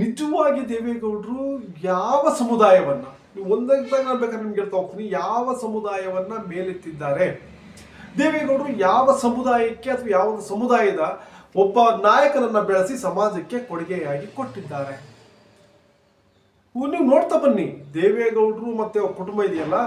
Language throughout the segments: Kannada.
ನಿಜವಾಗಿ ದೇವೇಗೌಡರು ಯಾವ ಸಮುದಾಯವನ್ನ, ನೀವು ಒಂದಾಗ ಬೇಕಾದ್ರೆ ನಿಮ್ಗೆ ಹೇಳ್ತಾ ಹೋಗ್ತೀನಿ, ಯಾವ ಸಮುದಾಯವನ್ನ ಮೇಲೆತ್ತಿದ್ದಾರೆ? ದೇವೇಗೌಡರು ಯಾವ ಸಮುದಾಯಕ್ಕೆ ಅಥವಾ ಯಾವ ಸಮುದಾಯದ ಒಬ್ಬ ನಾಯಕನನ್ನ ಬೆಳೆಸಿ ಸಮಾಜಕ್ಕೆ ಕೊಡುಗೆಯಾಗಿ ಕೊಟ್ಟಿದ್ದಾರೆ? ನೀವು ನೋಡ್ತಾ ಬನ್ನಿ. ದೇವೇಗೌಡರು ಮತ್ತೆ ಅವ್ರ ಕುಟುಂಬ ಇದೆಯಲ್ಲ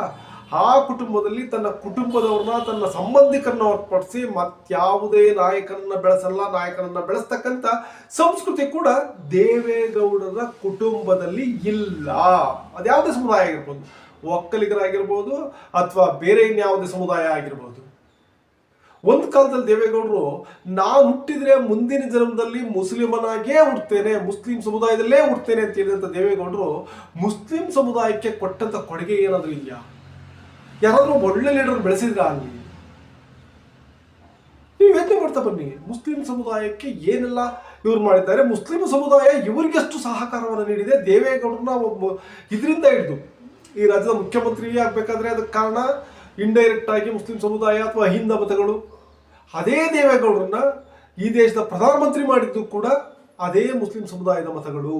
ಆ ಕುಟುಂಬದಲ್ಲಿ ತನ್ನ ಕುಟುಂಬದವ್ರನ್ನ, ತನ್ನ ಸಂಬಂಧಿಕರನ್ನ ಹೊರತುಪಡಿಸಿ ಮತ್ಯಾವುದೇ ನಾಯಕನನ್ನ ಬೆಳೆಸಲ್ಲ, ನಾಯಕನನ್ನ ಬೆಳೆಸ್ತಕ್ಕಂಥ ಸಂಸ್ಕೃತಿ ಕೂಡ ದೇವೇಗೌಡರ ಕುಟುಂಬದಲ್ಲಿ ಇಲ್ಲ. ಅದ್ಯಾವುದೇ ಸಮುದಾಯ ಆಗಿರ್ಬೋದು. ಒಕ್ಕಲಿಗರಾಗಿರ್ಬೋದು ಅಥವಾ ಬೇರೆ ಇನ್ಯಾವುದೇ ಸಮುದಾಯ ಆಗಿರ್ಬೋದು. ಒಂದು ಕಾಲದಲ್ಲಿ ದೇವೇಗೌಡರು, ನಾನು ಹುಟ್ಟಿದ್ರೆ ಮುಂದಿನ ಜನ್ಮದಲ್ಲಿ ಮುಸ್ಲಿಮನಾಗೇ ಹುಡ್ತೇನೆ, ಮುಸ್ಲಿಂ ಸಮುದಾಯದಲ್ಲೇ ಹುಡ್ತೇನೆ ಅಂತ ಹೇಳಿದಂಥ ದೇವೇಗೌಡರು, ಮುಸ್ಲಿಂ ಸಮುದಾಯಕ್ಕೆ ಕೊಟ್ಟಂತ ಕೊಡುಗೆ ಏನಾದರೂ ಇದೆಯಾ? ಯಾರಾದ್ರೂ ಒಳ್ಳೆ ಲೀಡರ್ ಬೆಳೆಸಿದ್ರ ಅಲ್ಲಿ ನೀವು ಯೋಚನೆ ಮಾಡ್ತಾ ಬನ್ನಿ, ಮುಸ್ಲಿಂ ಸಮುದಾಯಕ್ಕೆ ಏನೆಲ್ಲ ಇವ್ರು ಮಾಡಿದ್ದಾರೆ? ಮುಸ್ಲಿಂ ಸಮುದಾಯ ಇವರಿಗೆಷ್ಟು ಸಹಕಾರವನ್ನು ನೀಡಿದೆ. ದೇವೇಗೌಡರನ್ನ ಒಬ್ಬ ಇದರಿಂದ ಹಿಡಿದು. ಈ ರಾಜ್ಯದ ಮುಖ್ಯಮಂತ್ರಿ ಆಗ್ಬೇಕಾದ್ರೆ ಅದಕ್ಕೆ ಕಾರಣ ಇಂಡೈರೆಕ್ಟ್ ಆಗಿ ಮುಸ್ಲಿಂ ಸಮುದಾಯ ಅಥವಾ ಹಿಂದ ಮತಗಳು. ಅದೇ ದೇವೇಗೌಡರನ್ನ ಈ ದೇಶದ ಪ್ರಧಾನಮಂತ್ರಿ ಮಾಡಿದ್ದು ಕೂಡ ಅದೇ ಮುಸ್ಲಿಂ ಸಮುದಾಯದ ಮತಗಳು.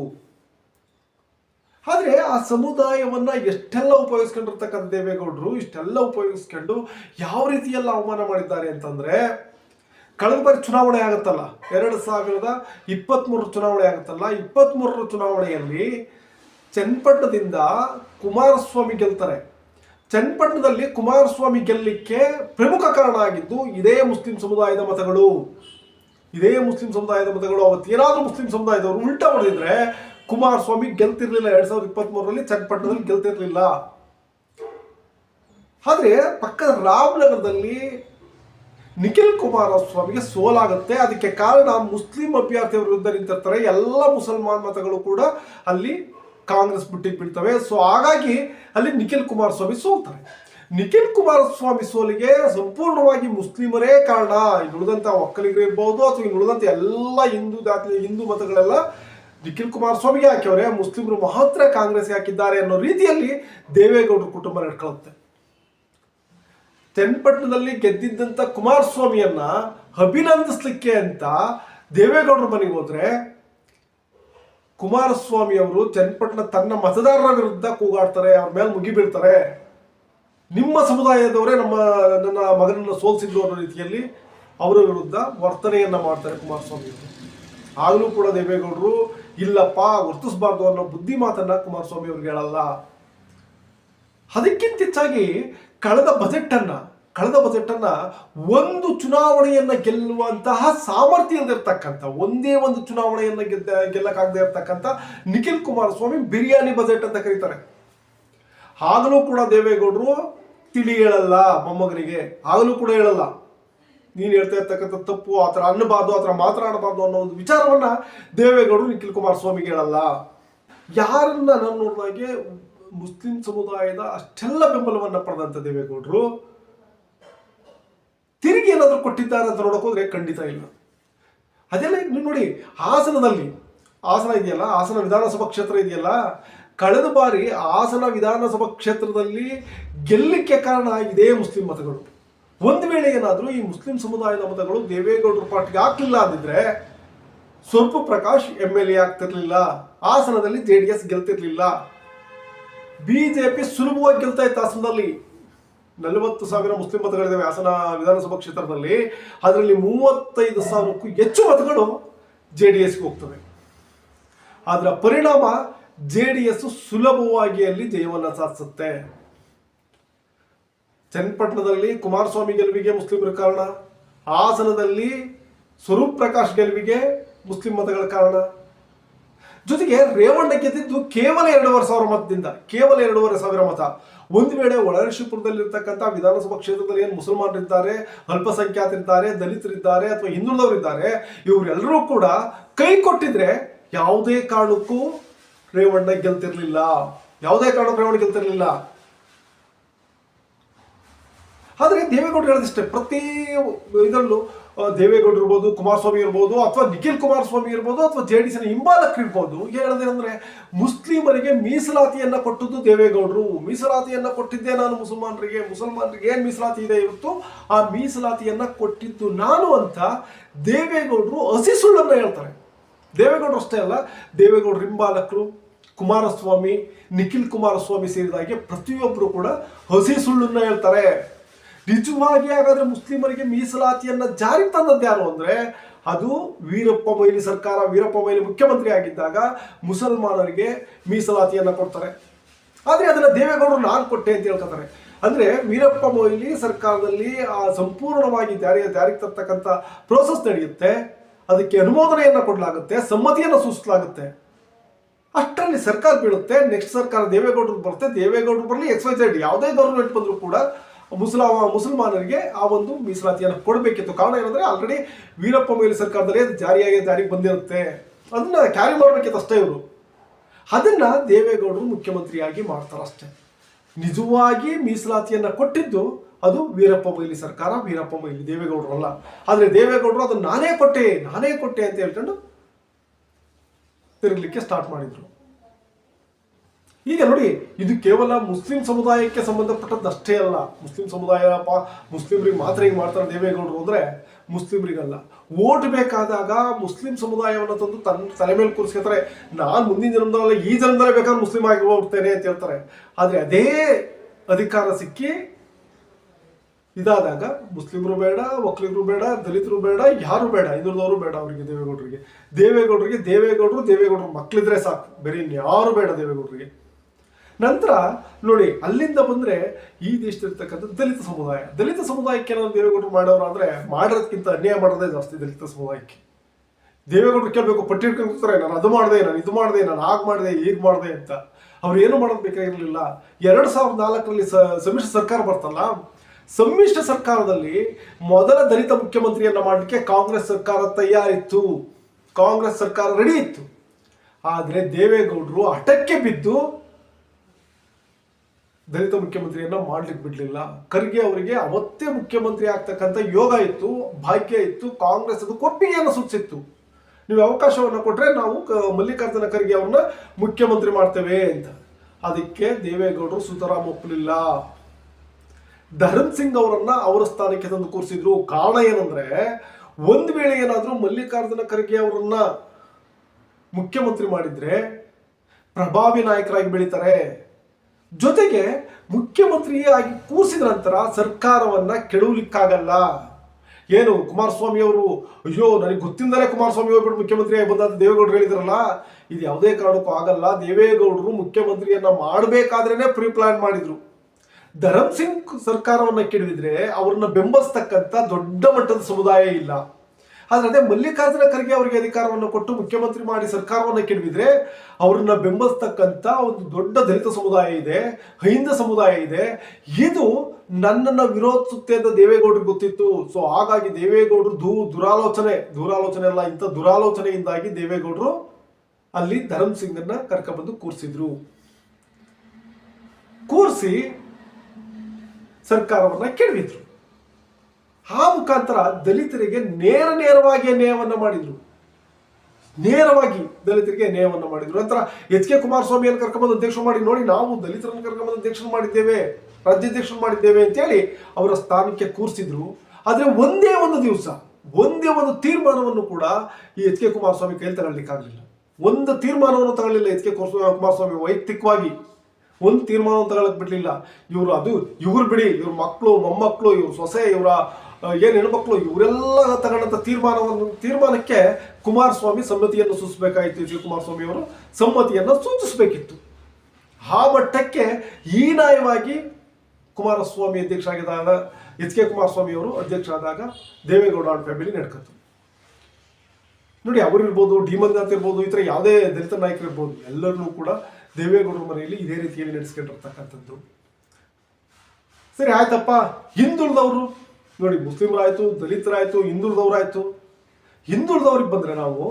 ಆದ್ರೆ ಆ ಸಮುದಾಯವನ್ನ ಎಷ್ಟೆಲ್ಲ ಉಪಯೋಗಿಸ್ಕೊಂಡಿರ್ತಕ್ಕಂಥ ದೇವೇಗೌಡರು, ಇಷ್ಟೆಲ್ಲ ಉಪಯೋಗಿಸ್ಕೊಂಡು ಯಾವ ರೀತಿಯೆಲ್ಲ ಅವಮಾನ ಮಾಡಿದ್ದಾರೆ ಅಂತಂದ್ರೆ, ಕಳೆದ ಬಾರಿ ಚುನಾವಣೆ ಆಗುತ್ತಲ್ಲ. ಎರಡು ಸಾವಿರದ ಇಪ್ಪತ್ತ್ಮೂರರ ಚುನಾವಣೆ ಆಗುತ್ತಲ್ಲ. ಇಪ್ಪತ್ತ್ಮೂರರ ಚುನಾವಣೆಯಲ್ಲಿ ಚನ್ನಪಟ್ಟಣದಿಂದ ಕುಮಾರಸ್ವಾಮಿ ಗೆಲ್ತಾರೆ. ಚನ್ನಪಟ್ಟಣದಲ್ಲಿ ಕುಮಾರಸ್ವಾಮಿ ಗೆಲ್ಲಲಿಕ್ಕೆ ಪ್ರಮುಖ ಕಾರಣ ಆಗಿದ್ದು ಇದೇ ಮುಸ್ಲಿಂ ಸಮುದಾಯದ ಮತಗಳು. ಇದೇ ಮುಸ್ಲಿಂ ಸಮುದಾಯದ ಮತಗಳು. ಅವತ್ತೇನಾದರೂ ಮುಸ್ಲಿಂ ಸಮುದಾಯದವರು ಉಲ್ಟಾ ಹೊಡೆದಿದ್ರೆ ಕುಮಾರಸ್ವಾಮಿ ಗೆಲ್ತಿರ್ಲಿಲ್ಲ ಎರಡ್ ಸಾವಿರದ ಇಪ್ಪತ್ತ್ ಮೂರರಲ್ಲಿ ಚನ್ನಪಟ್ಟಣದಲ್ಲಿ ಗೆಲ್ತಿರ್ಲಿಲ್ಲ. ಆದ್ರೆ ಪಕ್ಕದ ರಾಮನಗರದಲ್ಲಿ ನಿಖಿಲ್ ಕುಮಾರಸ್ವಾಮಿಗೆ ಸೋಲಾಗುತ್ತೆ. ಅದಕ್ಕೆ ಕಾರಣ ಮುಸ್ಲಿಂ ಅಭ್ಯರ್ಥಿಯ ವಿರುದ್ಧ ನಿಂತಿರ್ತಾರೆ. ಎಲ್ಲ ಮುಸಲ್ಮಾನ್ ಮತಗಳು ಕೂಡ ಅಲ್ಲಿ ಕಾಂಗ್ರೆಸ್ ಬಿಟ್ಟಿಗೆ ಬಿಡ್ತವೆ. ಸೊ ಹಾಗಾಗಿ ಅಲ್ಲಿ ನಿಖಿಲ್ ಕುಮಾರಸ್ವಾಮಿ ಸೋಲ್ತಾರೆ. ನಿಖಿಲ್ ಕುಮಾರಸ್ವಾಮಿ ಸೋಲಿಗೆ ಸಂಪೂರ್ಣವಾಗಿ ಮುಸ್ಲಿಮರೇ ಕಾರಣ. ಇನ್ನು ಉಳಿದಂಥ ಒಕ್ಕಲಿಗರು ಇರ್ಬೋದು, ಅಥವಾ ಇನ್ನು ಉಳಿದಂಥ ಎಲ್ಲ ಹಿಂದೂ ಜಾತಿ, ಹಿಂದೂ ಮತಗಳೆಲ್ಲ ನಿಖಿಲ್ ಕುಮಾರಸ್ವಾಮಿಗೆ ಹಾಕ್ಯವ್ರೆ ಮುಸ್ಲಿಮರು ಮಾತ್ರ ಕಾಂಗ್ರೆಸ್ಗೆ ಹಾಕಿದ್ದಾರೆ ಅನ್ನೋ ರೀತಿಯಲ್ಲಿ ದೇವೇಗೌಡರು ಕುಟುಂಬ ನಡ್ಕೊಳ್ಳುತ್ತೆ ತೆನ್ಪಟ್ಟಣದಲ್ಲಿ ಗೆದ್ದಿದ್ದಂಥ ಕುಮಾರಸ್ವಾಮಿಯನ್ನ ಅಭಿನಂದಿಸ್ಲಿಕ್ಕೆ ಅಂತ ದೇವೇಗೌಡರ ಮನೆಗೆ ಹೋದ್ರೆ, ಕುಮಾರಸ್ವಾಮಿ ಅವರು ಚನ್ನಪಟ್ಟಣ ತನ್ನ ಮತದಾರರ ವಿರುದ್ಧ ಕೂಗಾಡ್ತಾರೆ, ಅವ್ರ ಮೇಲೆ ಮುಗಿಬೀಳ್ತಾರೆ ನಿಮ್ಮ ಸಮುದಾಯದವರೇ ನಮ್ಮ, ನನ್ನ ಮಗನನ್ನು ಸೋಲಿಸಿದ್ರು ಅನ್ನೋ ರೀತಿಯಲ್ಲಿ ಅವರ ವಿರುದ್ಧ ವರ್ತನೆಯನ್ನ ಮಾಡ್ತಾರೆ ಕುಮಾರಸ್ವಾಮಿ ಆಗಲೂ ಕೂಡ ದೇವೇಗೌಡರು ಇಲ್ಲಪ್ಪ ವರ್ತಿಸಬಾರ್ದು ಅನ್ನೋ ಬುದ್ಧಿ ಮಾತನ್ನ ಕುಮಾರಸ್ವಾಮಿ ಅವ್ರಿಗೆ ಹೇಳಲ್ಲ. ಅದಕ್ಕಿಂತ ಹೆಚ್ಚಾಗಿ ಕಳೆದ ಬಜೆಟ್ ಅನ್ನ, ಕಳೆದ ಬಜೆಟ್ ಅನ್ನ ಒಂದು ಚುನಾವಣೆಯನ್ನ ಗೆಲ್ಲುವಂತಹ ಸಾಮರ್ಥ್ಯ ಇರತಕ್ಕಂಥ ಒಂದೇ ಒಂದು ಚುನಾವಣೆಯನ್ನ ಗೆದ್ದ, ಗೆಲ್ಲಕ್ಕಾಗದೇ ಇರ್ತಕ್ಕಂಥ ನಿಖಿಲ್ ಕುಮಾರಸ್ವಾಮಿ ಬಿರಿಯಾನಿ ಬಜೆಟ್ ಅಂತ ಕರೀತಾರೆ. ಆಗಲೂ ಕೂಡ ದೇವೇಗೌಡರು ತಿಳಿ ಹೇಳಲ್ಲ ಮೊಮ್ಮಗನಿಗೆ. ಆಗಲೂ ಕೂಡ ಹೇಳಲ್ಲ. ನೀನು ಹೇಳ್ತಾ ಇರ್ತಕ್ಕಂಥ ತಪ್ಪು, ಆ ಥರ ಅನ್ನಬಾರ್ದು, ಆ ಥರ ಮಾತನಾಡಬಾರ್ದು ಅನ್ನೋ ಒಂದು ವಿಚಾರವನ್ನ ದೇವೇಗೌಡರು ನಿಖಿಲ್ ಕುಮಾರಸ್ವಾಮಿಗೆ ಹೇಳಲ್ಲ. ಯಾರನ್ನ ನಾನು ನೋಡಿದಾಗೆ ಮುಸ್ಲಿಂ ಸಮುದಾಯದ ಅಷ್ಟೆಲ್ಲ ಬೆಂಬಲವನ್ನು ಪಡೆದಂಥ ದೇವೇಗೌಡರು ತಿರುಗಿ ಏನಾದರೂ ಕೊಟ್ಟಿದ್ದಾರೆ ಅಂತ ನೋಡೋಕೋದ್ರೆ ಖಂಡಿತ ಇಲ್ಲ. ಅದೆಲ್ಲ ನೀವು ನೋಡಿ, ಹಾಸನದಲ್ಲಿ, ಹಾಸನ ಇದೆಯಲ್ಲ, ಹಾಸನ ವಿಧಾನಸಭಾ ಕ್ಷೇತ್ರ ಇದೆಯಲ್ಲ, ಕಳೆದ ಬಾರಿ ಹಾಸನ ವಿಧಾನಸಭಾ ಕ್ಷೇತ್ರದಲ್ಲಿ ಗೆಲ್ಲಕ್ಕೆ ಕಾರಣ ಇದೇ ಮುಸ್ಲಿಂ ಮತಗಳು. ಒಂದು ವೇಳೆ ಏನಾದರೂ ಈ ಮುಸ್ಲಿಂ ಸಮುದಾಯದ ಮತಗಳು ದೇವೇಗೌಡರ ಪಾರ್ಟಿಗೆ ಹಾಕ್ಲಿಲ್ಲ ಅಂದಿದ್ರೆ ಸ್ವಲ್ಪ ಪ್ರಕಾಶ್ ಎಂ ಎಲ್ ಎ ಆಗ್ತಿರ್ಲಿಲ್ಲ, ಹಾಸನದಲ್ಲಿ ಜೆ ಡಿ ಎಸ್ ಗೆಲ್ತಿರ್ಲಿಲ್ಲ, ಬಿಜೆಪಿ ಸುಲಭವಾಗಿ ಗೆಲ್ತಾ ಇತ್ತು ಹಾಸನದಲ್ಲಿ. ನಲವತ್ತು ಸಾವಿರ ಮುಸ್ಲಿಂ ಮತಗಳಿದ್ದಾವೆ ಹಾಸನ ವಿಧಾನಸಭಾ ಕ್ಷೇತ್ರದಲ್ಲಿ. ಅದರಲ್ಲಿ ಮೂವತ್ತೈದು ಸಾವಿರಕ್ಕೂ ಹೆಚ್ಚು ಮತಗಳು ಜೆ ಡಿ ಎಸ್ಗೆ ಹೋಗ್ತವೆ. ಅದರ ಪರಿಣಾಮ ಜೆ ಡಿ ಎಸ್ ಸುಲಭವಾಗಿ ಅಲ್ಲಿ ಜಯವನ್ನು ಸಾಧಿಸುತ್ತೆ. ಚನ್ನಪಟ್ಟಣದಲ್ಲಿ ಕುಮಾರಸ್ವಾಮಿ ಗೆಲುವಿಗೆ ಮುಸ್ಲಿಮರ ಕಾರಣ, ಹಾಸನದಲ್ಲಿ ಸ್ವರೂಪ್ ಪ್ರಕಾಶ್ ಗೆಲುವಿಗೆ ಮುಸ್ಲಿಂ ಮತಗಳ ಕಾರಣ. ಜೊತೆಗೆ ರೇವಣ್ಣ ಗೆದ್ದಿದ್ದು ಕೇವಲ ಎರಡೂವರೆ ಸಾವಿರ ಮತದಿಂದ, ಕೇವಲ ಎರಡೂವರೆ ಸಾವಿರ ಮತ. ಒಂದು ವೇಳೆ ಒಳನರಸೀಪುರದಲ್ಲಿರ್ತಕ್ಕಂಥ ವಿಧಾನಸಭಾ ಕ್ಷೇತ್ರದಲ್ಲಿ ಏನು ಮುಸಲ್ಮಾನರಿದ್ದಾರೆ, ಅಲ್ಪಸಂಖ್ಯಾತರಿದ್ದಾರೆ, ದಲಿತರಿದ್ದಾರೆ ಅಥವಾ ಹಿಂದುಳಿದವರಿದ್ದಾರೆ ಇವರೆಲ್ಲರೂ ಕೂಡ ಕೈ ಕೊಟ್ಟಿದ್ರೆ ಯಾವುದೇ ಕಾರಣಕ್ಕೂ ರೇವಣ್ಣ ಗೆಲ್ತಿರ್ಲಿಲ್ಲ. ಯಾವುದೇ ಕಾರಣಕ್ಕೂ ರೇವಣ್ಣ ಗೆಲ್ತಿರ್ಲಿಲ್ಲ. ಆದರೆ ದೇವೇಗೌಡರು ಹೇಳೋದಿಷ್ಟೇ ಪ್ರತಿ ಇದರಲ್ಲೂ ದೇವೇಗೌಡರು ಇರ್ಬೋದು, ಕುಮಾರಸ್ವಾಮಿ ಇರ್ಬೋದು, ಅಥವಾ ನಿಖಿಲ್ ಕುಮಾರಸ್ವಾಮಿ ಇರ್ಬೋದು, ಅಥವಾ ಜೆ ಡಿ ಸಿನ ಹಿಂಬಾಲಕರು ಇರ್ಬೋದು ಅಂದರೆ ಮುಸ್ಲಿಮರಿಗೆ ಮೀಸಲಾತಿಯನ್ನು ಕೊಟ್ಟದ್ದು ದೇವೇಗೌಡರು. ಮೀಸಲಾತಿಯನ್ನು ಕೊಟ್ಟಿದ್ದೆ ನಾನು ಮುಸಲ್ಮಾನರಿಗೆ. ಮುಸಲ್ಮಾನರಿಗೆ ಏನು ಮೀಸಲಾತಿ ಇದೆ ಇವತ್ತು? ಆ ಮೀಸಲಾತಿಯನ್ನು ಕೊಟ್ಟಿದ್ದು ನಾನು ಅಂತ ದೇವೇಗೌಡರು ಹಸಿ ಸುಳ್ಳನ್ನು ಹೇಳ್ತಾರೆ. ದೇವೇಗೌಡರು ಅಷ್ಟೇ ಅಲ್ಲ, ದೇವೇಗೌಡರು ಹಿಂಬಾಲಕರು, ಕುಮಾರಸ್ವಾಮಿ, ನಿಖಿಲ್ ಕುಮಾರಸ್ವಾಮಿ ಸೇರಿದಾಗೆ ಪ್ರತಿಯೊಬ್ಬರು ಕೂಡ ಹಸಿ ಸುಳ್ಳನ್ನು ಹೇಳ್ತಾರೆ. ನಿಜವಾಗಿ ಹಾಗಾದ್ರೆ ಮುಸ್ಲಿಮರಿಗೆ ಮೀಸಲಾತಿಯನ್ನ ಜಾರಿ ತಂದದ್ದು ಯಾರು ಅಂದ್ರೆ ಅದು ವೀರಪ್ಪ ಮೊಯ್ಲಿ ಸರ್ಕಾರ, ವೀರಪ್ಪ ಮೊಯ್ಲಿ ಮುಖ್ಯಮಂತ್ರಿ ಆಗಿದ್ದಾಗ ಮುಸಲ್ಮಾನರಿಗೆ ಮೀಸಲಾತಿಯನ್ನ ಕೊಡ್ತಾರೆ. ಆದ್ರೆ ಅದನ್ನ ದೇವೇಗೌಡರು ನಾನು ಕೊಟ್ಟೆ ಅಂತ ಹೇಳ್ಕೊತಾರೆ. ಅಂದ್ರೆ ವೀರಪ್ಪ ಮೊಯ್ಲಿ ಸರ್ಕಾರದಲ್ಲಿ ಆ ಸಂಪೂರ್ಣವಾಗಿ ಜಾರಿ, ಜಾರಿಗೆ ತರ್ತಕ್ಕಂಥ ಪ್ರೋಸೆಸ್ ನಡೆಯುತ್ತೆ. ಅದಕ್ಕೆ ಅನುಮೋದನೆಯನ್ನ ಕೊಡಲಾಗುತ್ತೆ, ಸಮ್ಮತಿಯನ್ನ ಸೂಚಿಸಲಾಗುತ್ತೆ. ಅಷ್ಟರಲ್ಲಿ ಸರ್ಕಾರ ಬೀಳುತ್ತೆ ನೆಕ್ಸ್ಟ್ ಸರ್ಕಾರ ದೇವೇಗೌಡರು ಬರುತ್ತೆ, ದೇವೇಗೌಡರು ಬರಲಿ ಎಕ್ಸ್ ವೈ ಝೆಡ್ ಯಾವುದೇ ಗೌರ್ಮೆಂಟ್ ಬಂದರೂ ಕೂಡ ಮುಸ್ಲಾಮ, ಮುಸಲ್ಮಾನರಿಗೆ ಆ ಒಂದು ಮೀಸಲಾತಿಯನ್ನು ಕೊಡಬೇಕಿತ್ತು. ಕಾರಣ ಏನಂದ್ರೆ ಆಲ್ರೆಡಿ ವೀರಪ್ಪ ಮೊಯ್ಲಿ ಸರ್ಕಾರದಲ್ಲಿ ಜಾರಿಯಾಗಿ ಜಾರಿಗೆ ಬಂದಿರುತ್ತೆ. ಅದನ್ನ ಕ್ಯಾರಿ ಮಾಡಬೇಕಿತ್ತು ಅಷ್ಟೇ ಇವರು. ಅದನ್ನ ದೇವೇಗೌಡರು ಮುಖ್ಯಮಂತ್ರಿಯಾಗಿ ಮಾಡ್ತಾರೆ ಅಷ್ಟೇ. ನಿಜವಾಗಿ ಮೀಸಲಾತಿಯನ್ನ ಕೊಟ್ಟಿದ್ದು ಅದು ವೀರಪ್ಪ ಮೊಯ್ಲಿ ಸರ್ಕಾರ, ವೀರಪ್ಪ ಮೊಯ್ಲಿ ದೇವೇಗೌಡರು ಅಲ್ಲ. ಆದರೆ ದೇವೇಗೌಡರು ಅದನ್ನು ನಾನೇ ಕೊಟ್ಟೆ ನಾನೇ ಕೊಟ್ಟೆ ಅಂತ ಹೇಳ್ಕೊಂಡು ತಿರುಗಲಿಕ್ಕೆ ಸ್ಟಾರ್ಟ್ ಮಾಡಿದ್ರು. ಈಗ ನೋಡಿ, ಇದು ಕೇವಲ ಮುಸ್ಲಿಂ ಸಮುದಾಯಕ್ಕೆ ಸಂಬಂಧಪಟ್ಟದ್ದು ಅಷ್ಟೇ ಅಲ್ಲ. ಮುಸ್ಲಿಂ ಸಮುದಾಯ ಪಾ ಮುಸ್ಲಿಮ್ರಿಗೆ ಮಾತ್ರ ಹಿಂಗೆ ಮಾಡ್ತಾರೆ ದೇವೇಗೌಡರು ಅಂದರೆ ಮುಸ್ಲಿಮ್ರಿಗಲ್ಲ. ಓಟ್ ಬೇಕಾದಾಗ ಮುಸ್ಲಿಂ ಸಮುದಾಯವನ್ನು ತಂದು ತನ್ನ ತಲೆ ಮೇಲೆ ಕೂರಿಸ್ಕೊತಾರೆ. ನಾನು ಮುಂದಿನ ಜನ್ಮದಲ್ಲ ಈ ಜನ್ಮದಲ್ಲೇ ಬೇಕಾದ್ರೆ ಮುಸ್ಲಿಂ ಆಗಿ ಹೋಗ್ತೇನೆ ಅಂತ ಹೇಳ್ತಾರೆ. ಆದರೆ ಅದೇ ಅಧಿಕಾರ ಸಿಕ್ಕಿ ಇದಾದಾಗ ಮುಸ್ಲಿಮರು ಬೇಡ, ಒಕ್ಕಲಿಗರು ಬೇಡ, ದಲಿತರು ಬೇಡ, ಯಾರು ಬೇಡ ಇದ್ರದವರು ಬೇಡ ಅವರಿಗೆ, ದೇವೇಗೌಡರಿಗೆ. ದೇವೇಗೌಡರಿಗೆ ದೇವೇಗೌಡರು ದೇವೇಗೌಡರು ಮಕ್ಕಳಿದ್ರೆ ಸಾಕು. ಬೇರೆ ಇನ್ಯಾರು ಬೇಡ ದೇವೇಗೌಡರಿಗೆ. ನಂತರ ನೋಡಿ, ಅಲ್ಲಿಂದ ಬಂದ್ರೆ ಈ ದೇಶದಲ್ಲಿರ್ತಕ್ಕಂಥ ದಲಿತ ಸಮುದಾಯ. ದಲಿತ ಸಮುದಾಯಕ್ಕೆ ನಾವು ದೇವೇಗೌಡರು ಮಾಡೋರು ಅಂದ್ರೆ ಮಾಡೋದಕ್ಕಿಂತ ಅನ್ಯಾಯ ಮಾಡೋದೇ ಜಾಸ್ತಿ ದಲಿತ ಸಮುದಾಯಕ್ಕೆ. ದೇವೇಗೌಡರು ಕೇಳಬೇಕು, ಪಟ್ಟಿ ನಾನು ಅದು ಮಾಡಿದೆ, ನಾನು ಇದು ಮಾಡಿದೆ, ನಾನು ಹಾಗೆ ಮಾಡಿದೆ ಈಗ ಮಾಡಿದೆ ಅಂತ. ಅವ್ರು ಏನು ಮಾಡೋದು ಬೇಕಾಗಿರಲಿಲ್ಲ. ಎರಡು ಸಾವಿರದ ನಾಲ್ಕರಲ್ಲಿ ಸಮ್ಮಿಶ್ರ ಸರ್ಕಾರ ಬರ್ತಲ್ಲ, ಸಮ್ಮಿಶ್ರ ಸರ್ಕಾರದಲ್ಲಿ ಮೊದಲ ದಲಿತ ಮುಖ್ಯಮಂತ್ರಿಯನ್ನ ಮಾಡಲಿಕ್ಕೆ ಕಾಂಗ್ರೆಸ್ ಸರ್ಕಾರ ತಯಾರಿತ್ತು. ಕಾಂಗ್ರೆಸ್ ಸರ್ಕಾರ ರೆಡಿ ಇತ್ತು. ಆದರೆ ದೇವೇಗೌಡರು ಹಠಕ್ಕೆ ಬಿದ್ದು ದಲಿತ ಮುಖ್ಯಮಂತ್ರಿಯನ್ನ ಮಾಡ್ಲಿಕ್ಕೆ ಬಿಡ್ಲಿಲ್ಲ. ಖರ್ಗೆ ಅವರಿಗೆ ಅವತ್ತೇ ಮುಖ್ಯಮಂತ್ರಿ ಆಗ್ತಕ್ಕಂಥ ಯೋಗ ಇತ್ತು, ಭಾಗ್ಯ ಇತ್ತು, ಕಾಂಗ್ರೆಸ್ ಅದು ಕೊಟ್ಟಿಗೆಯನ್ನು ಸೂಚಿಸಿತ್ತು. ನೀವು ಅವಕಾಶವನ್ನು ಕೊಟ್ರೆ ನಾವು ಮಲ್ಲಿಕಾರ್ಜುನ ಖರ್ಗೆ ಅವ್ರನ್ನ ಮುಖ್ಯಮಂತ್ರಿ ಮಾಡ್ತೇವೆ ಅಂತ. ಅದಕ್ಕೆ ದೇವೇಗೌಡರು ಸುತಾರಾಮ್ ಒಪ್ಪಲಿಲ್ಲ ಧರ್ಮ್ ಸಿಂಗ್ ಅವರನ್ನ ಅವರ ಸ್ಥಾನಕ್ಕೆ ತಂದು ಕೂರಿಸಿದ್ರು. ಕಾರಣ ಏನಂದ್ರೆ, ಒಂದ್ ವೇಳೆ ಏನಾದರೂ ಮಲ್ಲಿಕಾರ್ಜುನ ಖರ್ಗೆ ಅವರನ್ನ ಮುಖ್ಯಮಂತ್ರಿ ಮಾಡಿದ್ರೆ ಪ್ರಭಾವಿ ನಾಯಕರಾಗಿ ಬೆಳೀತಾರೆ. ಜೊತೆಗೆ ಮುಖ್ಯಮಂತ್ರಿಯಾಗಿ ಕೂಸಿದ ನಂತರ ಸರ್ಕಾರವನ್ನ ಕೆಡವಲಿಕ್ಕಾಗಲ್ಲ. ಏನು ಕುಮಾರಸ್ವಾಮಿ ಅವರು, ಅಯ್ಯೋ, ನನಗೆ ಗೊತ್ತಿಲ್ಲದೆ ಕುಮಾರಸ್ವಾಮಿ ಹೋಗ್ಬಿಟ್ಟು ಮುಖ್ಯಮಂತ್ರಿ ಆಗಿ ಬಂದ ದೇವೇಗೌಡರು ಹೇಳಿದ್ರಲ್ಲ, ಇದು ಯಾವುದೇ ಕಾರಣಕ್ಕೂ ಆಗಲ್ಲ. ದೇವೇಗೌಡರು ಮುಖ್ಯಮಂತ್ರಿಯನ್ನ ಮಾಡಬೇಕಾದ್ರೇ ಪ್ರೀ ಪ್ಲಾನ್ ಮಾಡಿದ್ರು. ಧರಮ್ ಸಿಂಗ್ ಸರ್ಕಾರವನ್ನ ಕೆಡವಿದ್ರೆ ಅವ್ರನ್ನ ಬೆಂಬಲಿಸ್ತಕ್ಕಂಥ ದೊಡ್ಡ ಮಟ್ಟದ ಸಮುದಾಯ ಇಲ್ಲ. ಆದ್ರೆ ಅದೇ ಮಲ್ಲಿಕಾರ್ಜುನ ಖರ್ಗೆ ಅವರಿಗೆ ಅಧಿಕಾರವನ್ನು ಕೊಟ್ಟು ಮುಖ್ಯಮಂತ್ರಿ ಮಾಡಿ ಸರ್ಕಾರವನ್ನು ಕೆಡವಿದ್ರೆ ಅವ್ರನ್ನ ಬೆಂಬಲಿಸ್ತಕ್ಕಂಥ ಒಂದು ದೊಡ್ಡ ದಲಿತ ಸಮುದಾಯ ಇದೆ, ಹೈಂದ ಸಮುದಾಯ ಇದೆ. ಇದು ನನ್ನನ್ನು ವಿರೋಧಿಸುತ್ತೆ ಅಂತ ದೇವೇಗೌಡರಿಗೆ ಗೊತ್ತಿತ್ತು. ಸೊ ಹಾಗಾಗಿ ದೇವೇಗೌಡರು ದೂ ದುರಾಲೋಚನೆ ದುರಾಲೋಚನೆ ಅಲ್ಲ, ಇಂಥ ದುರಾಲೋಚನೆಯಿಂದಾಗಿ ದೇವೇಗೌಡರು ಅಲ್ಲಿ ಧರ್ಮ್ ಸಿಂಗ್ ಅನ್ನ ಕರ್ಕೊಂಡ್ಬಂದು ಕೂರಿಸಿದ್ರು. ಕೂರಿಸಿ ಸರ್ಕಾರವನ್ನ ಕೆಡವಿದ್ರು. ಆ ಮುಖಾಂತರ ದಲಿತರಿಗೆ ನೇರ ನೇರವಾಗಿ ನ್ಯಾಯವನ್ನು ಮಾಡಿದ್ರು. ನೇರವಾಗಿ ದಲಿತರಿಗೆ ನ್ಯಾಯವನ್ನು ಮಾಡಿದ್ರು. ನಂತರ ಎಚ್ ಕೆ ಕುಮಾರಸ್ವಾಮಿಯನ್ನು ಕರ್ಕೊಂಬಂದು ಅಧ್ಯಕ್ಷ ಮಾಡಿ, ನೋಡಿ ನಾವು ದಲಿತರನ್ನು ಕರ್ಕೊಂಬಂದು ಅಧ್ಯಕ್ಷ ಮಾಡಿದ್ದೇವೆ ರಾಜ್ಯಾಧ್ಯಕ್ಷ ಮಾಡಿದ್ದೇವೆ ಅಂತೇಳಿ ಅವರ ಸ್ಥಾನಕ್ಕೆ ಕೂರಿಸಿದ್ರು. ಆದರೆ ಒಂದೇ ಒಂದು ದಿವಸ, ಒಂದೇ ಒಂದು ತೀರ್ಮಾನವನ್ನು ಕೂಡ ಈ ಎಚ್ ಕೆ ಕುಮಾರಸ್ವಾಮಿ ಕೈಲಿ ತಗೊಳ್ಳಿಕ್ಕಾಗಲಿಲ್ಲ ಒಂದು ತೀರ್ಮಾನವನ್ನು ತಗೊಳ್ಳಿಲ್ಲ ಎಚ್ ಕೆ ಕುಮಾರಸ್ವಾಮಿ ವೈಯಕ್ತಿಕವಾಗಿ. ಒಂದು ತೀರ್ಮಾನವನ್ನು ತಗೊಳಕ್ ಬಿಡಲಿಲ್ಲ. ಇವರು ಅದು, ಇವ್ರು ಬಿಡಿ, ಇವ್ರ ಮಕ್ಕಳು ಮೊಮ್ಮಕ್ಕಳು ಇವ್ರ ಸೊಸೆ, ಇವರ ಏನ್ ಹೆಣ್ಮಕ್ಳು ಇವರೆಲ್ಲ ತಗೊಂಡಂತ ತೀರ್ಮಾನವನ್ನು, ತೀರ್ಮಾನಕ್ಕೆ ಕುಮಾರಸ್ವಾಮಿ ಸಮ್ಮತಿಯನ್ನು ಸೂಚಿಸಬೇಕಾಯಿತು ಎಚ್ ಸ್ವಾಮಿ ಅವರು. ಸಮ್ಮತಿಯನ್ನು ಸೂಚಿಸಬೇಕಿತ್ತು. ಆ ಮಟ್ಟಕ್ಕೆ ಹೀನಾಯವಾಗಿ ಕುಮಾರಸ್ವಾಮಿ ಅಧ್ಯಕ್ಷ ಆಗಿದ್ದಾಗ ಎಚ್ ಕೆ ಕುಮಾರಸ್ವಾಮಿ ಅವರು ಅಧ್ಯಕ್ಷ ಆದಾಗ ದೇವೇಗೌಡ ಅವ್ರ ಫ್ಯಾಮಿಲಿ ನಡ್ಕತ್ತು. ನೋಡಿ, ಅವರಿರ್ಬೋದು, ಡಿ ಮಂಜುನಾಥ್ ಇರ್ಬೋದು, ಈ ಥರ ಯಾವುದೇ ದಲಿತ ನಾಯಕರಿರ್ಬೋದು ಎಲ್ಲರನ್ನೂ ಕೂಡ ದೇವೇಗೌಡರ ಮನೆಯಲ್ಲಿ ಇದೇ ರೀತಿಯಲ್ಲಿ ನಡೆಸ್ಕೊಂಡಿರ್ತಕ್ಕಂಥದ್ದು. ಸರಿ, ಆಯ್ತಪ್ಪ. ಹಿಂದುಳಿದವರು ನೋಡಿ, ಮುಸ್ಲಿಮರಾಯಿತು, ದಲಿತರಾಯ್ತು, ಹಿಂದುಳಿದವರಾಯ್ತು. ಹಿಂದುಳಿದವ್ರಿಗೆ ಬಂದ್ರೆ ನಾವು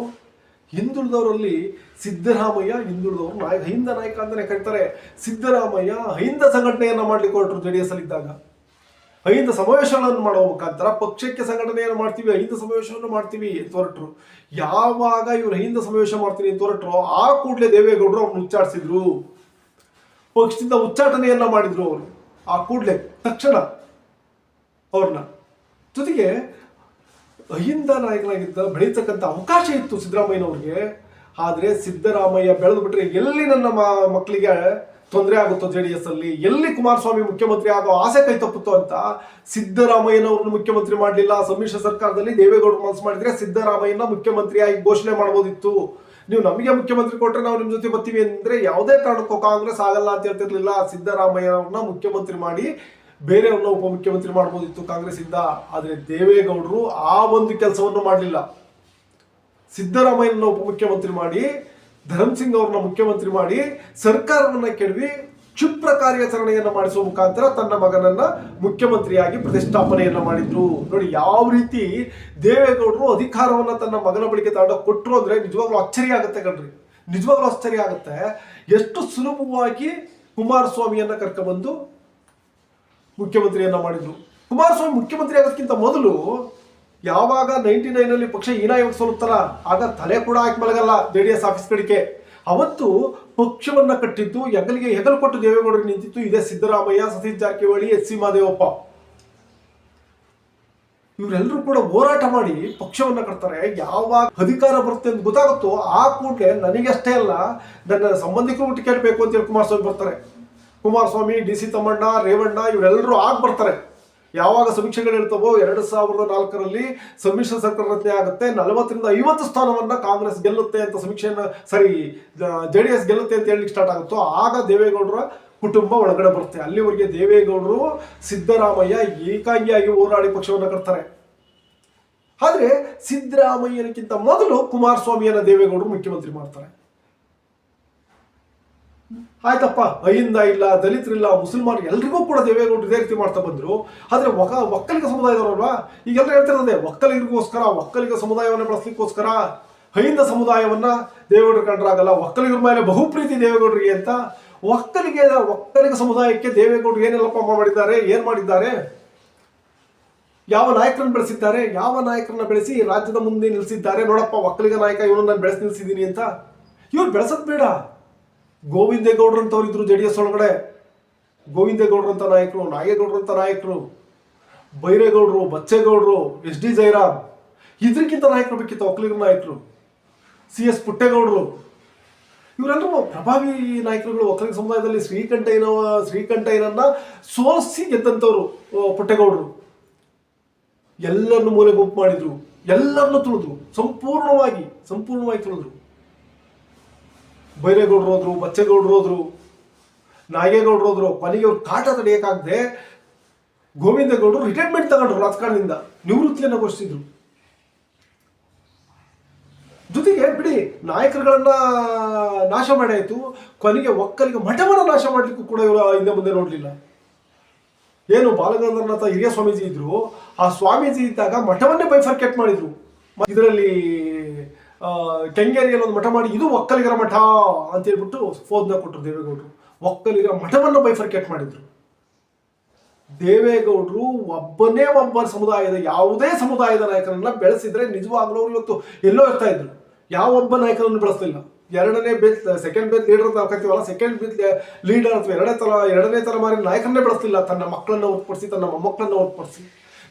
ಹಿಂದುಳಿದವರಲ್ಲಿ ಸಿದ್ದರಾಮಯ್ಯ ಹಿಂದುಳಿದವರು ನಾಯಕ ಹಿಂದ ನಾಯಕ ಅಂತಲೇ ಕರೀತಾರೆ. ಸಿದ್ದರಾಮಯ್ಯ ಹೈಂದ ಸಂಘಟನೆಯನ್ನು ಮಾಡ್ಲಿಕ್ಕೆ ಹೊರಟರು ಜೆ ಡಿ ಎಸ್ ಅಲ್ಲಿ ಇದ್ದಾಗ. ಐದು ಸಮಾವೇಶಗಳನ್ನು ಮಾಡುವ ಮುಖಾಂತರ ಪಕ್ಷಕ್ಕೆ ಸಂಘಟನೆಯನ್ನು ಮಾಡ್ತೀವಿ ಐದು ಸಮಾವೇಶವನ್ನು ಮಾಡ್ತೀವಿ ಅಂತ ಹೊರಟ್ರು. ಯಾವಾಗ ಇವರು ಹೈಂದ ಸಮಾವೇಶ ಮಾಡ್ತೀನಿ ಅಂತ ಹೊರಟ್ರು, ಆ ಕೂಡಲೇ ದೇವೇಗೌಡರು ಅವ್ರನ್ನ ಉಚ್ಚಾಟಿಸಿದ್ರು. ಪಕ್ಷದಿಂದ ಉಚ್ಚಾಟನೆಯನ್ನ ಮಾಡಿದ್ರು ಅವರು. ಆ ಕೂಡಲೇ ತಕ್ಷಣ ಅವ್ರನ್ನ ಜೊತೆಗೆ ಅಹಿಂದ ನಾಯಕನಾಗಿದ್ದ ಬೆಳೀತಕ್ಕಂಥ ಅವಕಾಶ ಇತ್ತು ಸಿದ್ದರಾಮಯ್ಯನವ್ರಿಗೆ. ಆದರೆ ಸಿದ್ದರಾಮಯ್ಯ ಬೆಳೆದು ಬಿಟ್ರೆ ಎಲ್ಲಿ ನನ್ನ ಮಕ್ಕಳಿಗೆ ತೊಂದರೆ ಆಗುತ್ತೋ ಜೆ ಡಿ ಎಸ್ ಅಲ್ಲಿ ಎಲ್ಲಿ ಕುಮಾರಸ್ವಾಮಿ ಮುಖ್ಯಮಂತ್ರಿ ಆಗೋ ಆಸೆ ಕೈ ತಪ್ಪುತ್ತೋ ಅಂತ ಸಿದ್ದರಾಮಯ್ಯನವ್ರನ್ನ ಮುಖ್ಯಮಂತ್ರಿ ಮಾಡಲಿಲ್ಲ. ಸಮ್ಮಿಶ್ರ ಸರ್ಕಾರದಲ್ಲಿ ದೇವೇಗೌಡರು ಮನಸ್ಸು ಮಾಡಿದ್ರೆ ಸಿದ್ದರಾಮಯ್ಯನ ಮುಖ್ಯಮಂತ್ರಿಯಾಗಿ ಘೋಷಣೆ ಮಾಡ್ಬೋದಿತ್ತು. ನೀವು ನಮಗೆ ಮುಖ್ಯಮಂತ್ರಿ ಕೊಟ್ಟರೆ ನಾವು ನಿಮ್ಮ ಜೊತೆ ಬರ್ತೀವಿ ಅಂದ್ರೆ ಯಾವುದೇ ಕಾರಣಕ್ಕೂ ಕಾಂಗ್ರೆಸ್ ಆಗಲ್ಲ ಅಂತ ಹೇಳ್ತಿರ್ಲಿಲ್ಲ. ಸಿದ್ದರಾಮಯ್ಯನವ್ರನ್ನ ಮುಖ್ಯಮಂತ್ರಿ ಮಾಡಿ ಬೇರೆಯವ್ರನ್ನ ಉಪಮುಖ್ಯಮಂತ್ರಿ ಮಾಡ್ಬೋದಿತ್ತು ಕಾಂಗ್ರೆಸ್ ಇಂದ ಆದ್ರೆ ದೇವೇಗೌಡರು ಆ ಒಂದು ಕೆಲಸವನ್ನು ಮಾಡಲಿಲ್ಲ. ಸಿದ್ದರಾಮಯ್ಯನ ಉಪಮುಖ್ಯಮಂತ್ರಿ ಮಾಡಿ ಧರ್ಮ್ ಸಿಂಗ್ ಅವ್ರನ್ನ ಮುಖ್ಯಮಂತ್ರಿ ಮಾಡಿ, ಸರ್ಕಾರವನ್ನ ಕೆಡವಿ ಕ್ಷಿಪ್ರ ಕಾರ್ಯಾಚರಣೆಯನ್ನ ಮಾಡಿಸುವ ಮುಖಾಂತರ ತನ್ನ ಮಗನನ್ನ ಮುಖ್ಯಮಂತ್ರಿಯಾಗಿ ಪ್ರತಿಷ್ಠಾಪನೆಯನ್ನ ಮಾಡಿದ್ರು. ನೋಡಿ, ಯಾವ ರೀತಿ ದೇವೇಗೌಡರು ಅಧಿಕಾರವನ್ನ ತನ್ನ ಮಗನ ಬಳಿಗೆ ತಾಂಡ ಕೊಟ್ಟರು ಅಂದ್ರೆ ನಿಜವಾಗ್ಲೂ ಅಚ್ಚರಿ ಆಗುತ್ತೆ ಕಣ್ರಿ. ನಿಜವಾಗ್ಲೂ ಆಶ್ಚರ್ಯ ಆಗುತ್ತೆ. ಎಷ್ಟು ಸುಲಭವಾಗಿ ಕುಮಾರಸ್ವಾಮಿಯನ್ನ ಕರ್ಕೊಂಡ್ಬಂದು ಮುಖ್ಯಮಂತ್ರಿಯನ್ನ ಮಾಡಿದ್ರು. ಕುಮಾರಸ್ವಾಮಿ ಮುಖ್ಯಮಂತ್ರಿ ಆಗೋದಕ್ಕಿಂತ ಮೊದಲು ಯಾವಾಗ ನೈನ್ಟಿ ನೈನ್ ಅಲ್ಲಿ ಪಕ್ಷ ಹೀನಾಯೋಗ ಸೋಲುತ್ತಲ್ಲ, ಆಗ ತಲೆ ಕೂಡ ಹಾಕಿ ಮಲಗಲ್ಲ ಜೆ ಡಿ ಎಸ್ ಆಫೀಸ್ ಕಡೆಗೆ. ಅವತ್ತು ಪಕ್ಷವನ್ನ ಕಟ್ಟಿದ್ದು, ಹೆಗಲಿಗೆ ಹೆಗಲು ಕೊಟ್ಟು ದೇವೇಗೌಡರಿಗೆ ನಿಂತಿತ್ತು. ಇದೇ ಸಿದ್ದರಾಮಯ್ಯ, ಸತೀಶ್ ಜಾರಕಿಹೊಳಿ, ಎಚ್ ಸಿ ಮಾದೇವಪ್ಪ. ಇವರೆಲ್ಲರೂ ಕೂಡ ಹೋರಾಟ ಮಾಡಿ ಪಕ್ಷವನ್ನ ಕಟ್ತಾರೆ. ಯಾವಾಗ ಅಧಿಕಾರ ಬರುತ್ತೆ ಅಂತ ಗೊತ್ತಾಗುತ್ತೋ ಆ ಕೂಡಲೇ ನನಗಷ್ಟೇ ಅಲ್ಲ, ನನ್ನ ಸಂಬಂಧಿಕರು ಟಿಕೆಟ್ ಬೇಕು ಅಂತ ಹೇಳಿ ಕುಮಾರಸ್ವಾಮಿ ಬರ್ತಾರೆ. ಕುಮಾರಸ್ವಾಮಿ, ಡಿ ಸಿ ತಮ್ಮಣ್ಣ, ರೇವಣ್ಣ ಇವರೆಲ್ಲರೂ ಆಗಿ ಬರ್ತಾರೆ. ಯಾವಾಗ ಸಮೀಕ್ಷೆಗಳು ಇರ್ತವೋ ಎರಡು ಸಾವಿರದ ನಾಲ್ಕರಲ್ಲಿ ಸಮ್ಮಿಶ್ರ ಸರ್ಕಾರ ರಚನೆ ಆಗುತ್ತೆ. ನಲವತ್ತರಿಂದ ಐವತ್ತು ಸ್ಥಾನವನ್ನ ಕಾಂಗ್ರೆಸ್ ಗೆಲ್ಲುತ್ತೆ ಅಂತ ಸಮೀಕ್ಷೆಯನ್ನ, ಸರಿ, ಜೆ ಡಿ ಎಸ್ ಗೆಲ್ಲುತ್ತೆ ಅಂತ ಹೇಳಲಿಕ್ಕೆ ಸ್ಟಾರ್ಟ್ ಆಗುತ್ತೋ, ಆಗ ದೇವೇಗೌಡರ ಕುಟುಂಬ ಒಳಗಡೆ ಬರುತ್ತೆ. ಅಲ್ಲಿವರೆಗೆ ದೇವೇಗೌಡರು ಸಿದ್ದರಾಮಯ್ಯ ಏಕಾಂಗಿಯಾಗಿ ಹೋರಾಡಿ ಪಕ್ಷವನ್ನು ಕಟ್ತಾರೆ. ಆದರೆ ಸಿದ್ದರಾಮಯ್ಯನಕ್ಕಿಂತ ಮೊದಲು ಕುಮಾರಸ್ವಾಮಿಯನ್ನ ದೇವೇಗೌಡರು ಮುಖ್ಯಮಂತ್ರಿ ಮಾಡ್ತಾರೆ. ಆಯ್ತಪ್ಪ, ಅಹಿಂದ ಇಲ್ಲ ದಲಿತರಿಲ್ಲ ಮುಸಲ್ಮಾನ್ ಎಲ್ರಿಗೂ ಕೂಡ ದೇವೇಗೌಡರು ಇದೇ ರೀತಿ ಮಾಡ್ತಾ ಬಂದರು. ಆದರೆ ಒಕ ಒಕ್ಕಲಿಗ ಸಮುದಾಯದವರಲ್ವಾ? ಈಗೆಲ್ಲ ಹೇಳ್ತಿರೋದೇ ಒಕ್ಕಲಿಗರಿಗೋಸ್ಕರ ಒಕ್ಕಲಿಗ ಸಮುದಾಯವನ್ನು ಬಳಸಲಿಕ್ಕೋಸ್ಕರ, ಅಹಿಂದ ಸಮುದಾಯವನ್ನ ದೇವೇಗೌಡರು ಕಂಡ್ರಾಗಲ್ಲ ಒಕ್ಕಲಿಗರ ಮೇಲೆ ಬಹುಪ್ರೀತಿ ದೇವೇಗೌಡರಿಗೆ ಅಂತ. ಒಕ್ಕಲಿಗೆ ಒಕ್ಕಲಿಗ ಸಮುದಾಯಕ್ಕೆ ದೇವೇಗೌಡರು ಏನೆಲ್ಲಪ್ಪ ಮಾಡಿದ್ದಾರೆ, ಏನು ಮಾಡಿದ್ದಾರೆ? ಯಾವ ನಾಯಕರನ್ನು ಬೆಳೆಸಿದ್ದಾರೆ, ಯಾವ ನಾಯಕರನ್ನ ಬೆಳೆಸಿ ರಾಜ್ಯದ ಮುಂದೆ ನಿಲ್ಲಿಸಿದ್ದಾರೆ ನೋಡಪ್ಪ ಒಕ್ಕಲಿಗ ನಾಯಕ ಇವನು ನಾನು ಬೆಳೆಸಿ ನಿಲ್ಲಿಸಿದ್ದೀನಿ ಅಂತ. ಇವ್ರು ಬೆಳೆಸೋದು ಬೇಡ. ಗೋವಿಂದೇಗೌಡರು ಅಂತವ್ರು ಇದ್ರು ಜೆ ಡಿ ಎಸ್ ಒಳಗಡೆ. ಅಂತ ನಾಯಕರು ನಾಗೇಗೌಡರು ಅಂತ ನಾಯಕರು, ಬೈರೇಗೌಡರು, ಬಚ್ಚೇಗೌಡರು, ಎಸ್ ಡಿ ಜಯರಾಮ್ ಇದ್ರಕ್ಕಿಂತ ನಾಯಕರು ಬೇಕಿತ್ತು, ಒಕ್ಕಲಿಗರ ನಾಯಕರು. ಸಿ ಎಸ್ ಪುಟ್ಟೇಗೌಡರು. ಇವರೆಲ್ಲರೂ ಪ್ರಭಾವಿ ನಾಯಕರುಗಳು ಒಕ್ಕಲಿಗ ಸಮುದಾಯದಲ್ಲಿ ಶ್ರೀಕಂಠಯ್ಯನ, ಶ್ರೀಕಂಠಯ್ಯನನ್ನ ಸೋಸಿ ಗೆದ್ದಂಥವ್ರು ಪುಟ್ಟೇಗೌಡರು. ಎಲ್ಲರನ್ನು ಮೂಲೆ ಗುಂಪು ಮಾಡಿದ್ರು. ಎಲ್ಲರನ್ನು ತುಳಿದ್ರು. ಸಂಪೂರ್ಣವಾಗಿ ಸಂಪೂರ್ಣವಾಗಿ ತುಳಿದ್ರು. ಬೈರೇಗೌಡರು ಹೋದ್ರು, ಬಚ್ಚೇಗೌಡರು ಹೋದ್ರು, ನಾಗೇಗೌಡರು ಹೋದ್ರು ಕೊನೆಗೆ ಅವ್ರು ಕಾಟ ತಡೆಯಕ್ಕಾಗದೆ ಗೋವಿಂದೇಗೌಡರು ರಿಟೈರ್ಮೆಂಟ್ ತಗೊಂಡ್ರು ರಾಜಕಾರಣದಿಂದ, ನಿವೃತ್ತಿಯನ್ನು ಘೋಷಿಸಿದ್ರು. ಜೊತೆಗೆ ಬಿಡಿ, ನಾಯಕರುಗಳನ್ನ ನಾಶ ಮಾಡಾಯಿತು ಕೊನೆಗೆ ಒಕ್ಕಲಿಗೆ ಮಠವನ್ನ ನಾಶ ಮಾಡ್ಲಿಕ್ಕೂ ಕೂಡ ಇವರು ಹಿಂದೆ ಮುಂದೆ ನೋಡಲಿಲ್ಲ. ಏನು ಬಾಲಗಂಧರ್ನಾಥ ಹಿರಿಯ ಸ್ವಾಮೀಜಿ ಇದ್ರು, ಆ ಸ್ವಾಮೀಜಿ ಇದ್ದಾಗ ಮಠವನ್ನೇ ಬೈಫರ್ಕೇಟ್ ಮಾಡಿದ್ರು. ಇದರಲ್ಲಿ ಕೆಂಗೇರಿಯಲ್ಲಿ ಒಂದು ಮಠ ಮಾಡಿ, ಇದು ಒಕ್ಕಲಿಗರ ಮಠ ಅಂತ ಹೇಳ್ಬಿಟ್ಟು ಫೋದ್ನ ಕೊಟ್ಟರು ದೇವೇಗೌಡರು. ಒಕ್ಕಲಿಗರ ಮಠವನ್ನು ಬೈಫರ್ಕೇಟ್ ಮಾಡಿದ್ರು. ದೇವೇಗೌಡರು ಒಬ್ಬನೇ ಒಬ್ಬ ಸಮುದಾಯದ, ಯಾವುದೇ ಸಮುದಾಯದ ನಾಯಕರನ್ನ ಬೆಳೆಸಿದ್ರೆ ನಿಜವಾಗ್ಲೂ ಇವತ್ತು ಎಲ್ಲೋ ಇರ್ತಾ ಇದ್ರು. ಯಾವ ಒಬ್ಬ ನಾಯಕರನ್ನು ಬೆಳೆಸಲಿಲ್ಲ. ಎರಡನೇ ಬೇತ್ ಸೆಕೆಂಡ್ ಬೇತ್ ಲೀಡರ್ ಅಂತ ಕರಿತೀವಲ್ಲ ಸೆಕೆಂಡ್ ಬೇತ್ ಲೀಡರ್ ಅಥವಾ ಎರಡನೇ ತರ ಎರಡನೇ ತಲೆಮಾರಿನ ನಾಯಕರನ್ನೇ ಬೆಳೆಸಲಿಲ್ಲ. ತನ್ನ ಮಕ್ಕಳನ್ನ ಹೊರತುಪಡಿಸಿ ತನ್ನ ಮೊಮ್ಮಕ್ಕಳನ್ನ ಹೊರತುಪಡಿಸಿ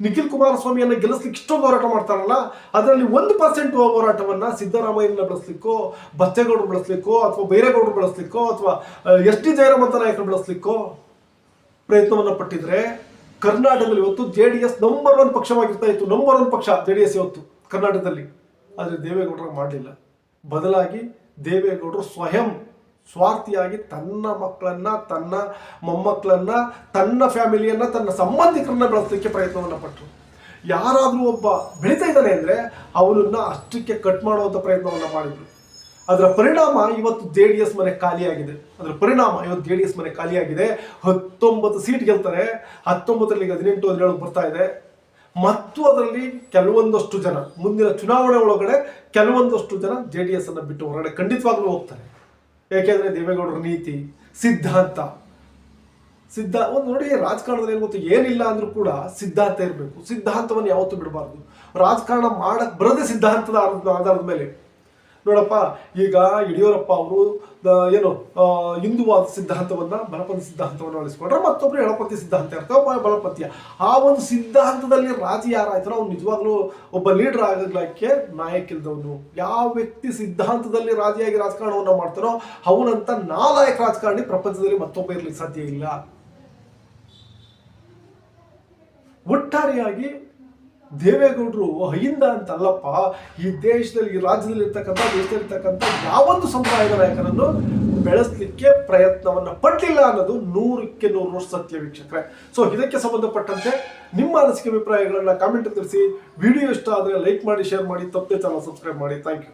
ನಿಖಿಲ್ ಕುಮಾರಸ್ವಾಮಿಯನ್ನು ಗೆಲ್ಲಿಸ್ಲಿಕ್ಕೆ ಇಷ್ಟೊಂದು ಹೋರಾಟ ಮಾಡ್ತಾರಲ್ಲ, ಅದರಲ್ಲಿ ಒಂದು ಪರ್ಸೆಂಟ್ ಹೋರಾಟವನ್ನು ಸಿದ್ದರಾಮಯ್ಯನ ಬೆಳೆಸ್ಲಿಕ್ಕೋ, ಬಚ್ಚೇಗೌಡರು ಬೆಳೆಸ್ಲಿಕ್ಕೋ, ಅಥವಾ ಬೈರೇಗೌಡರು ಬೆಳೆಸ್ಲಿಕ್ಕೋ, ಅಥವಾ ಎಸ್ ಟಿ ಜಯರಾಮಂತ ನಾಯಕರು ಬೆಳೆಸ್ಲಿಕ್ಕೋ ಪ್ರಯತ್ನವನ್ನು ಪಟ್ಟಿದ್ರೆ ಕರ್ನಾಟಕದಲ್ಲಿ ಇವತ್ತು J D S number one ಪಕ್ಷವಾಗಿರ್ತಾ ಇತ್ತು ನಂಬರ್ ಒನ್ ಪಕ್ಷ ಜೆ ಡಿ ಎಸ್ ಇವತ್ತು ಕರ್ನಾಟಕದಲ್ಲಿ. ಆದರೆ ದೇವೇಗೌಡರು ಮಾಡಲಿಲ್ಲ. ಬದಲಾಗಿ ದೇವೇಗೌಡರು ಸ್ವಯಂ ಸ್ವಾರ್ಥಿಯಾಗಿ ತನ್ನ ಮಕ್ಕಳನ್ನ, ತನ್ನ ಮೊಮ್ಮಕ್ಕಳನ್ನ, ತನ್ನ ಫ್ಯಾಮಿಲಿಯನ್ನ, ತನ್ನ ಸಂಬಂಧಿಕರನ್ನ ಬೆಳೆಸಲಿಕ್ಕೆ ಪ್ರಯತ್ನವನ್ನ ಪಟ್ಟರು ಯಾರಾದರೂ ಒಬ್ಬ ಬೆಳೀತಾ ಇದ್ದಾನೆ ಅಂದ್ರೆ ಅವನನ್ನ ಅಷ್ಟಕ್ಕೆ ಕಟ್ ಮಾಡುವಂಥ ಪ್ರಯತ್ನವನ್ನ ಮಾಡಿದ್ರು. ಅದರ ಪರಿಣಾಮ ಇವತ್ತು ಜೆ ಡಿ ಎಸ್ ಮನೆ ಖಾಲಿಯಾಗಿದೆ. ಅದರ ಪರಿಣಾಮ ಇವತ್ತು ಜೆ ಡಿ ಎಸ್ ಮನೆ ಖಾಲಿಯಾಗಿದೆ. ಹತ್ತೊಂಬತ್ತು ಸೀಟ್ ಗೆಲ್ತಾರೆ. ಹತ್ತೊಂಬತ್ತರಲ್ಲಿ ಹದಿನೆಂಟು, ಹದಿನೇಳು ಬರ್ತಾ ಇದೆ. ಮತ್ತು ಅದರಲ್ಲಿ ಕೆಲವೊಂದಷ್ಟು ಜನ, ಮುಂದಿನ ಚುನಾವಣೆ ಒಳಗಡೆ ಕೆಲವೊಂದಷ್ಟು ಜನ ಜೆ ಡಿ ಎಸ್ ಅನ್ನ ಬಿಟ್ಟು ಹೊರಗಡೆ ಖಂಡಿತವಾಗ್ಲೂ ಹೋಗ್ತಾರೆ. ಯಾಕೆಂದ್ರೆ ದೇವೇಗೌಡರ ನೀತಿ, ಸಿದ್ಧಾಂತ. ಸಿದ್ಧ, ಒಂದು ನೋಡಿ, ರಾಜಕಾರಣದಲ್ಲಿ ಏನು ಗೊತ್ತು? ಏನಿಲ್ಲ ಅಂದ್ರೂ ಕೂಡ ಸಿದ್ಧಾಂತ ಇರಬೇಕು. ಸಿದ್ಧಾಂತವನ್ನು ಯಾವತ್ತೂ ಬಿಡಬಾರ್ದು. ರಾಜಕಾರಣ ಮಾಡಕ್ ಬರೋದೇ ಸಿದ್ಧಾಂತದ ಆಧಾರದ ಮೇಲೆ ನೋಡಪ್ಪ, ಈಗ ಯಡಿಯೂರಪ್ಪ ಅವರು ಏನು ಹಿಂದುವಾದ ಸಿದ್ಧಾಂತವನ್ನ, ಬಲಪಂಥ ಸಿದ್ಧಾಂತವನ್ನು ಅಳಿಸ್ಕೊಂಡ್ರೆ ಮತ್ತೊಬ್ಬರು ಎಳಪಂಥಿ ಸಿದ್ಧಾಂತ ಇರ್ತಾರೆ ಬಲಪಂಥೀಯ. ಆ ಒಂದು ಸಿದ್ಧಾಂತದಲ್ಲಿ ರಾಜಿ ಯಾರಾಯ್ತಾರೋ ಅವ್ನು ನಿಜವಾಗ್ಲೂ ಒಬ್ಬ ಲೀಡರ್ ಆಗಲಿಕ್ಕೆ ನಾಯಕ ಇಲ್ದವನು ಯಾವ ವ್ಯಕ್ತಿ ಸಿದ್ಧಾಂತದಲ್ಲಿ ರಾಜಿಯಾಗಿ ರಾಜಕಾರಣವನ್ನು ಮಾಡ್ತಾರೋ ಅವನಂತ ನಾಲಾಯಕ ರಾಜಕಾರಣಿ ಪ್ರಪಂಚದಲ್ಲಿ ಮತ್ತೊಬ್ಬ ಇರ್ಲಿಕ್ಕೆ ಸಾಧ್ಯ ಇಲ್ಲ. ಒಟ್ಟಾರೆಯಾಗಿ ದೇವೇಗೌಡರು ಅಹಿಂದ ಅಂತಲ್ಲಪ್ಪ, ಈ ದೇಶದಲ್ಲಿ, ಈ ರಾಜ್ಯದಲ್ಲಿ ಇರ್ತಕ್ಕಂಥ ದೇಶದಲ್ಲಿ ಇರ್ತಕ್ಕಂಥ ಯಾವೊಂದು ಸಮುದಾಯದ ನಾಯಕರನ್ನು ಬೆಳೆಸಲಿಕ್ಕೆ ಪ್ರಯತ್ನವನ್ನು ಪಡಲಿಲ್ಲ ಅನ್ನೋದು ನೂರಕ್ಕೆ ನೂರು ವರ್ಷ ಸತ್ಯ ವೀಕ್ಷಕರೇ. ಸೊ ಇದಕ್ಕೆ ಸಂಬಂಧಪಟ್ಟಂತೆ ನಿಮ್ಮ ಅನಿಸಿಕೆ, ಅಭಿಪ್ರಾಯಗಳನ್ನ ಕಾಮೆಂಟ್ ತಿಳಿಸಿ. ವಿಡಿಯೋ ಇಷ್ಟ ಆದರೆ ಲೈಕ್ ಮಾಡಿ ಶೇರ್ ಮಾಡಿ, ತಪ್ಪದೆ ಚಾನಲ್ ಸಬ್ಸ್ಕ್ರೈಬ್ ಮಾಡಿ. Thank you